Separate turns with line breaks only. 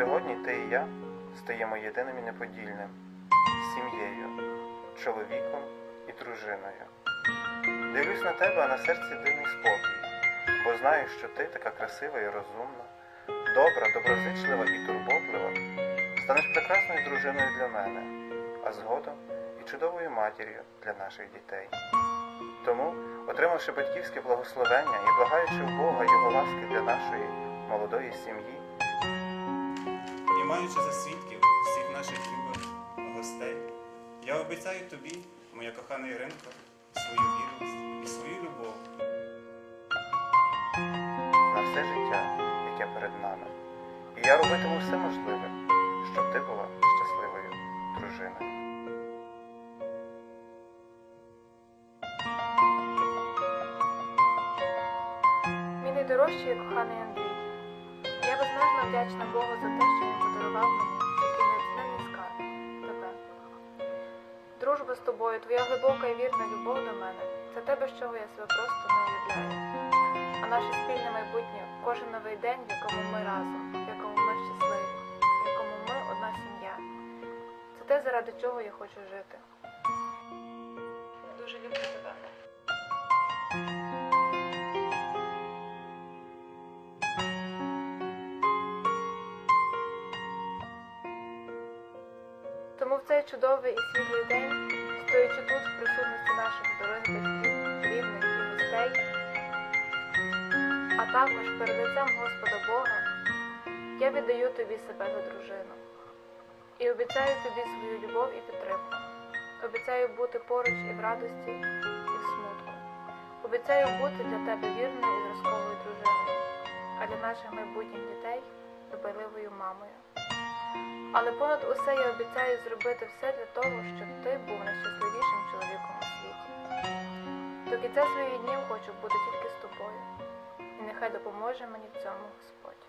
Сьогодні ти і я стаємо єдиним і неподільним сім'єю, чоловіком і дружиною. Дивлюсь на тебе, а на серці дивний спокій, бо знаю, що ти така красива і розумна, добра, доброзичлива і турботлива, станеш прекрасною дружиною для мене, а згодом і чудовою матір'ю для наших дітей. Тому, отримавши батьківське благословення і благаючи в Бога Його ласки для нашої молодої сім'ї,
маючи за свідків всіх наших любих гостей, я обіцяю тобі, моя кохана Іринко, свою вірність і свою любов.
на все життя, яке перед нами. І я робитиму все можливе, щоб ти була щасливою дружиною.
Мій найдорожчий коханий Андрій. Я безмежно вдячна Богу за те, що він подарував тебе. Дружба з тобою, твоя глибока і вірна любов до мене це те, без чого я себе просто не уявляю. А наше спільне майбутнє кожен новий день, в якому ми разом, в якому ми щасливі, в якому ми одна сім'я. Це те, заради чого я хочу жити. Дуже люблю тебе. Тому в цей чудовий і світлий день, стоячи тут в присутності наших дорогих батьків, рідних і гостей, а також перед лицем Господа Бога, я віддаю тобі себе за дружину і обіцяю тобі свою любов і підтримку. Обіцяю бути поруч і в радості, і в смутку. Обіцяю бути для тебе вірною і зразковою дружиною, а для наших майбутніх дітей дбайливою мамою. Але понад усе я обіцяю зробити все для того, щоб ти був найщасливішим чоловіком у світі. До кінця своїх днів хочу бути тільки з тобою, і нехай допоможе мені в цьому Господь.